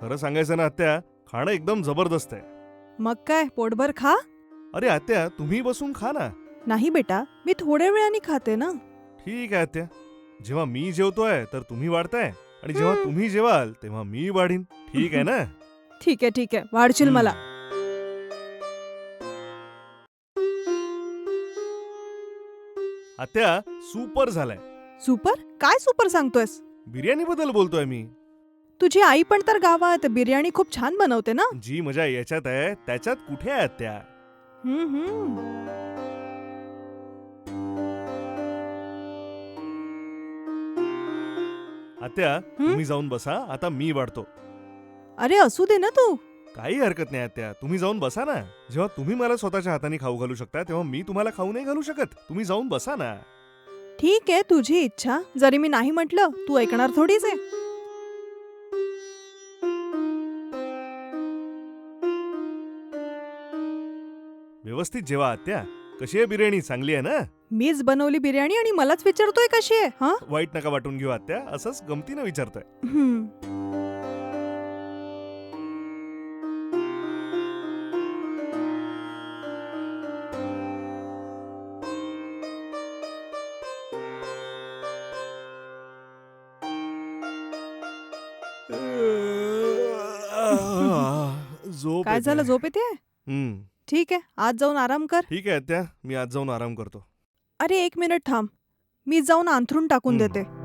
खरं सांगायचं ना आत्या खाणं एकदम जबरदस्त आहे. मग काय पोटभर खा? अरे आत्या तुम्ही बसून खा ना. नाही बेटा मी थोड्या वेळाने खाते ना. ठीक आहे आत्या. जेव्हा मी जेवतोय तर तुम्ही वाढताय. आणि जेव्हा. तुम्ही जेवाल तेव्हा मी वाढीन. ठीक आहे ना? ठीक आहे ठीक आहे. वाढशील. मला. आत्या सुपर झालाय. सुपर? काय सुपर सांगतोयस? बिर्याणी बद्दल बोलतोय मी. तुझी आई पण तर गावात बिर्याणी खूप छान बनवते ना? जी मजा याच्यात आहे त्याच्यात कुठे आहे आत्या. आत्या तुम्ही जाऊन बसा आता मी वाढतो. अरे असू दे ना तू. काही हरकत नाही आत्या. तुम्ही जाऊन बसा ना. जेव्हा तुम्ही मला स्वतःच्या हाताने खाऊ घालू शकता तेव्हा मी तुम्हाला खाऊ नाही घालू शकत. तुम्ही जाऊन बसा ना. ठीक आहे तुझी इच्छा. जरी मी नाही म्हटलं तू ऐकणार थोडीच आहे. व्यवस्थित जेवा आत्या. कशी आहे बिर्याणी? चांगली आहे ना? मीच बनवली बिर्याणी आणि मलाच विचारतोय कशी आहे हा? वाईट नका वाटून घेऊ आत्या. असंच गमतीनं विचारतोय. झोप काय येते. झालं? झोप येते? हम्म, ठीक आहे. आज जाऊन आराम कर. ठीक आहे आत्या. मी आज जाऊन आराम करतो. अरे एक मिनिट थांब. मी जाऊन अंथरून टाकून हं. देते.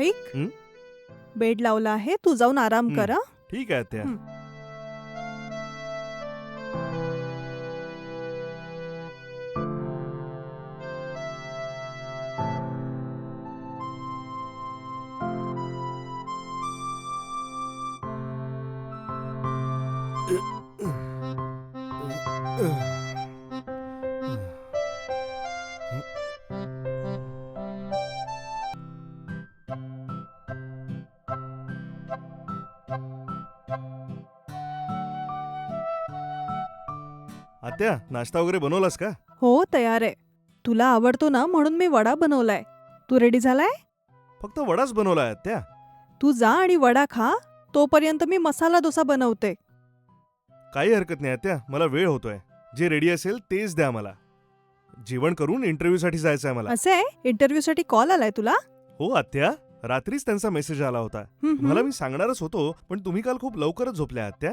ऐक हं? बेड लावला आहे तू जाऊन आराम हं. कर हं? ठीक आहे आत्या हं. आत्या नाश्ता वगैरे बनवलास का? हो तयार आहे. तुला आवडतो ना म्हणून मी वडा बनवलाय. तू रेडी झालाय? फक्त वडाच बनवलाय आत्या तू जा आणि वडा खा. तोपर्यंत मी मसाला डोसा बनवते. काही हरकत नाही आत्या मला वेळ होतोय. जे रेडी असेल तेच द्या मला. जेवण करून इंटरव्ह्यू साठी जायचं आहे मला. असं आहे? इंटरव्ह्यू साठी कॉल आलाय तुला? हो आत्या. रात्रीच त्यांचा मेसेज आला होता. तुम्हाला मी सांगणारच होतो पण तुम्ही काल खूप लवकरच झोपल्या आत्या.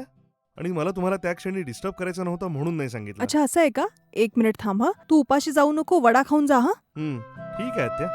आणि मला तुम्हाला त्या क्षणी डिस्टर्ब करायचं नव्हतं म्हणून नाही सांगितलं. अच्छा असं आहे का? एक मिनिट थांब हं. तू उपाशी जाऊ नको वडा खाऊन जा हा. ठीक आहे आत्या.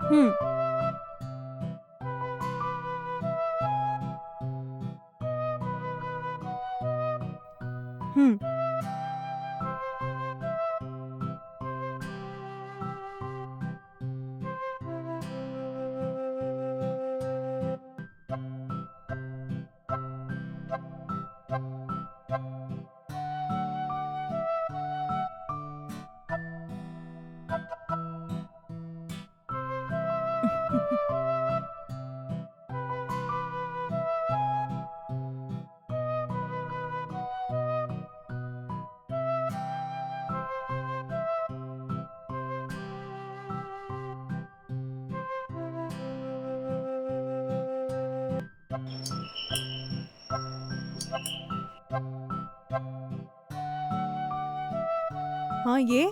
हा ये.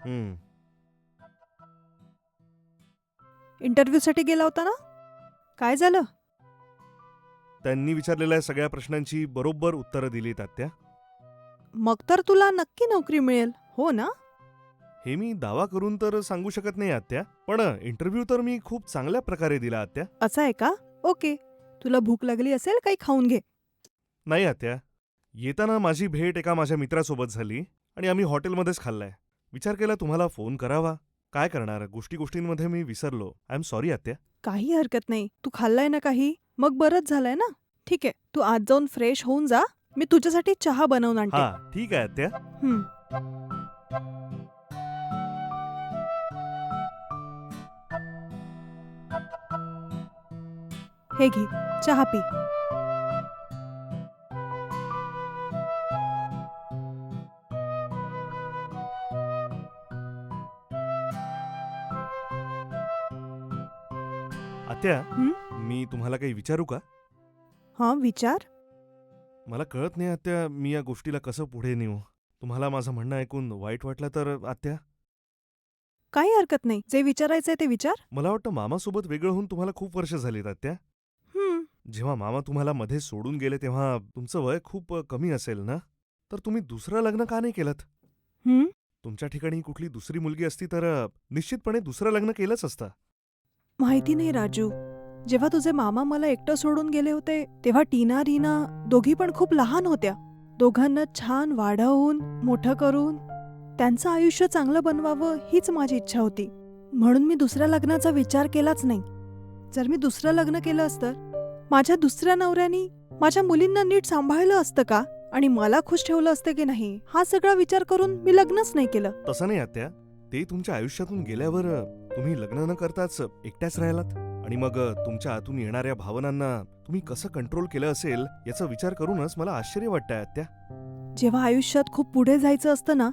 हं. इंटरव्ह्यूसाठी गेला होता ना? काय झालं? त्यांनी विचारलेल्या सगळ्या प्रश्नांची बरोबर उत्तरं दिलीत आत्या. मग तर तुला नक्की नोकरी मिळेल हो ना? हे मी दावा करून तर सांगू शकत नाही आत्या. पण इंटरव्ह्यू तर मी खूप चांगल्या प्रकारे दिला आत्या. असं आहे का? ओके. तुला भूक लागली असेल काही खाऊन घे. नाही आत्या. येताना माझी भेट एका माझ्या मित्रासोबत झाली आणि आम्ही हॉटेलमध्येच खाल्लाय. विचार केला तुम्हाला फोन करावा. काय करणार? गोष्टी गोष्टींमध्ये मी विसरलो. आय एम सॉरी आत्या. काही हरकत नाही. तू खाल्लाय ना काही? मग बरंच झालंय ना? ठीक आहे. तू आज जाऊन फ्रेश होऊन जा. मी तुझ्यासाठी चहा बनवून आणते. हा ठीक आहे आत्या. हं. हे घे. चहा पी. आत्या? मी तुम्हाला काही विचारू का? हा विचार. मला कळत नाही आत्या मी या गोष्टीला कसं पुढे नेऊ? तुम्हाला माझं म्हणणं ऐकून वाईट वाटलं तर आत्या? काही हरकत नाही. जे विचारायचंय ते विचार. मला वाटतं मामासोबत वेगळं होऊन तुम्हाला खूप वर्ष झालीत आत्या. हं. जेव्हा मामा तुम्हाला मध्ये सोडून गेले तेव्हा तुमचं वय खूप कमी असेल ना? तर तुम्ही दुसरं लग्न का नाही केलं हं? तुमच्या ठिकाणी कुठली दुसरी मुलगी असती तर निश्चितपणे दुसरं लग्न केलंच असतं. माहिती नाही राजू. जेव्हा तुझे मामा मला एकटं सोडून गेले होते तेव्हा टीना रीना दोघी पण खूप लहान होत्या. दोघांना छान वाढवून मोठं करून त्यांचं आयुष्य चांगलं बनवावं हीच माझी इच्छा होती. म्हणून मी दुसऱ्या लग्नाचा विचार केलाच नाही. जर मी दुसरं लग्न केलं असतं माझ्या दुसऱ्या नवऱ्यानी माझ्या मुलींना नीट सांभाळलं असतं का? आणि मला खुश ठेवलं असतं की नाही हा सगळा विचार करून मी लग्नच नाही केलं. तसं नाही आत्या. ते तुमच्या आयुष्यातून गेल्यावर तुम्ही लग्न न करताच एकट्याच राहिलात? आणि मग तुमच्या आतून येणाऱ्या भावनांना तुम्ही कसं कंट्रोल केलं असेल याचा विचार करूनच मला आश्चर्य वाटतंय आत्या. जेव्हा आयुष्यात खूप पुढे जायचं असतं ना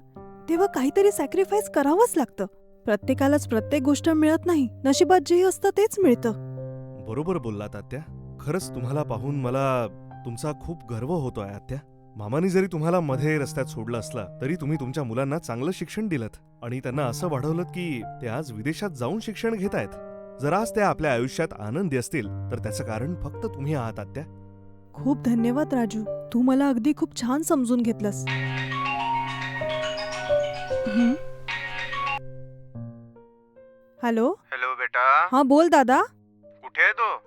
तेव्हा काहीतरी सॅक्रिफाईस करावंच लागतं. प्रत्येकालाच प्रत्येक गोष्ट मिळत नाही नशिबात जे असतं तेच मिळतं. बरोबर बोललात आत्या. खरंच तुम्हाला पाहून मला तुमचा खूप गर्व होतोय आत्या. मामानी जरी तुम्हाला मध्ये रस्त्यात सोडलं असला तरी तुम्ही तुमच्या मुलांना चांगलं शिक्षण दिलं आणि त्यांना असं वाढवलं की ते आज विदेशात जाऊन शिक्षण घेत आहेत जर आज ते आपल्या आयुष्यात आनंदी असतील तर त्याचं कारण फक्त तुम्ही आहात आत्या. खूप धन्यवाद राजू. तू मला अगदी खूप छान समजून घेतलंस? हॅलो? हॅलो बेटा. हा बोल दादा. कुठे आहे तो?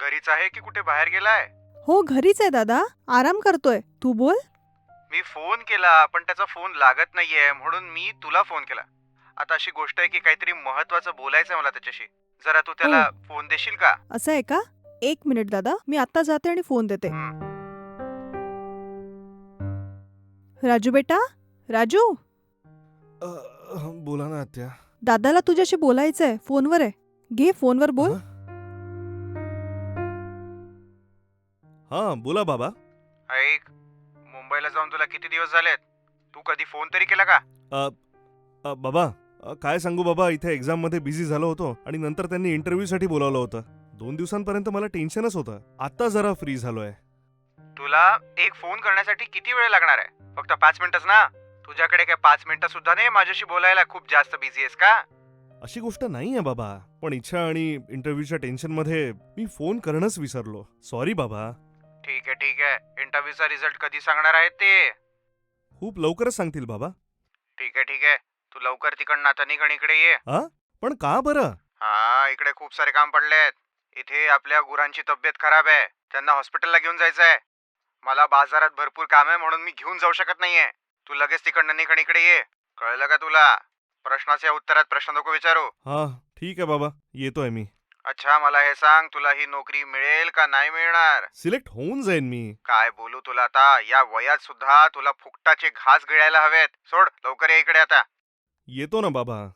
घरीच आहे की कुठे बाहेर गेलाय? हो घरीच आहे दादा. आराम करतोय. तू बोल. मी फोन केला पण त्याचा फोन लागत नाहीये म्हणून मी तुला फोन केला. आता अशी गोष्ट आहे की काहीतरी महत्वाचं बोलायचंय मला त्याच्याशी. जरा तू त्याला फोन देशील का? असं आहे का? एक मिनिट दादा मी आता जाते आणि फोन देते. हं. राजू बेटा? राजू? अ, बोला ना आत्या. दादाला तुझ्याशी बोलायचंय. फोनवर आहे. घे फोनवर बोल. हं? हा बोला बाबा. ऐक मुंबईला जाऊन तुला किती दिवस झालेत? तू कधी फोन तरी केला का? अ, अ, बाबा अ, काय सांगू बाबा इथे एक्झाममध्ये बिझी झालो होतो आणि नंतर त्यांनी इंटरव्ह्यू साठी बोलावलं होतं. दोन दिवसांपर्यंत मला टेन्शनच होतं. आता जरा फ्री झालोय. तुला एक फोन करण्यासाठी किती वेळ लागणार आहे? फक्त पाच मिनिटच ना? तुझ्याकडे काय पाच मिनिटं सुद्धा नाही माझ्याशी बोलायला? खूप जास्त बिझी आहेस का? अशी गोष्ट नाहीये बाबा. पण इच्छा आणि इंटरव्ह्यूच्या टेन्शनमध्ये मी फोन करणंच विसरलो. सॉरी बाबा. ठीक आहे ठीक आहे. इंटरव्ह्यूचा रिझल्ट कधी सांगणार आहेत ते? खूप लवकरच सांगतील बाबा. ठीक आहे ठीक आहे. तू लवकर तिकडनं आता निघण इकडे ये. पण का बरं? हा इकडे खूप सारे काम पडलेत. इथे आपल्या गुरांची तब्येत खराब आहे. त्यांना हॉस्पिटलला घेऊन जायचंय. मला बाजारात भरपूर काम आहे म्हणून मी घेऊन जाऊ शकत नाहीये. तू लगेच तिकडनं निघण इकडे ये. कळलं का तुला? प्रश्नाच्या उत्तरात प्रश्न नको विचारू. हा ठीक आहे बाबा. येतोय मी. अच्छा मला हे सांग तुला ही नोकरी मिळेल का नाही मिळणार? सिलेक्ट होऊन जाईन मी. काय बोलू तुला आता? या वयात सुद्धा तुला फुकटाचे घास गिळायला हवेत. सोड लवकर ये इकडे आता. येतो ना बाबा.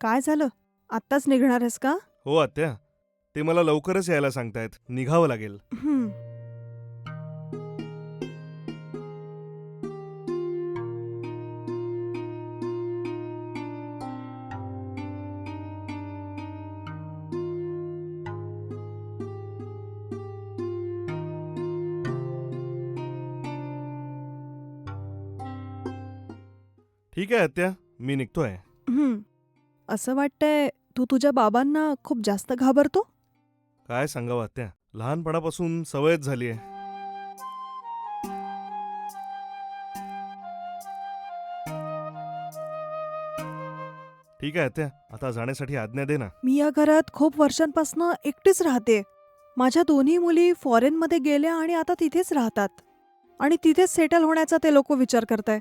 काय झालं? आत्ताच निघणार आहेस का? हो आत्या. ते मला लवकरच यायला सांगतायत. निघावं लागेल. हं. ठीक आहे आत्या. मी निघतोय. हं. असं वाटतंय तू तुझ्या बाबांना खूप जास्त घाबरतो? काय सांगावं आत्या? लहानपणापासून सवयच झाली आहे. ठीक आहे आत्या. आता जाण्यासाठी आज्ञा दे ना. मी या घरात खूप वर्षांपासून एकटीच राहते. माझ्या दोन्ही मुली फॉरेनमध्ये गेल्या आणि आता तिथेच राहतात. आणि तिथेच सेटल होण्याचा ते लोक विचार करताय.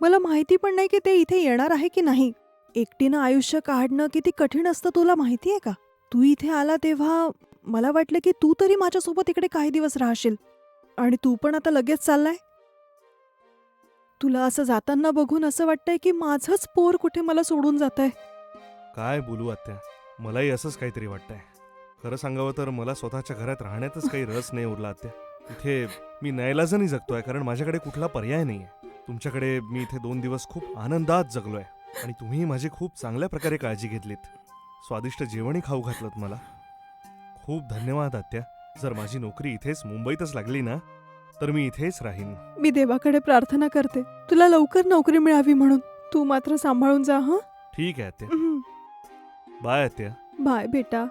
मला माहिती पण नाही की ते इथे येणार आहे की नाही. एकटीनं आयुष्य काढणं किती कठीण असतं तुला माहिती आहे का? तू इथे आला तेव्हा मला वाटलं की तू तरी माझ्यासोबत इकडे काही दिवस राहशील. आणि तू पण आता लगेच चाललाय? तुला असं जाताना बघून असं वाटतंय की माझंच पोर कुठे मला सोडून जात आहे काय बोलू आत्या? मलाही असंच काहीतरी वाटतंय. खरं सांगावं तर मला स्वतःच्या घरात राहण्यातच काही रस नाही उरला आत्या. इथे मी नाईलाजानी जगतोय कारण माझ्याकडे कुठला पर्याय नाहीये. तुमच्याकडे मी इथे दोन दिवस खूप आनंदात जगलोय. आणि तुम्ही माझी खूप चांगल्या प्रकारे काळजी घेतलीत. स्वादिष्ट जेवणही खाऊ घातलं मला. खूप धन्यवाद आत्या. जर माझी नोकरी इथेच मुंबईतच लागली ना तर मी इथेच राहीन. मी देवाकडे प्रार्थना करते. तुला लवकर नोकरी मिळावी म्हणून. तू मात्र सांभाळून जा हं? ठीक आहे आत्या. बाय आत्या. बाय बेटा.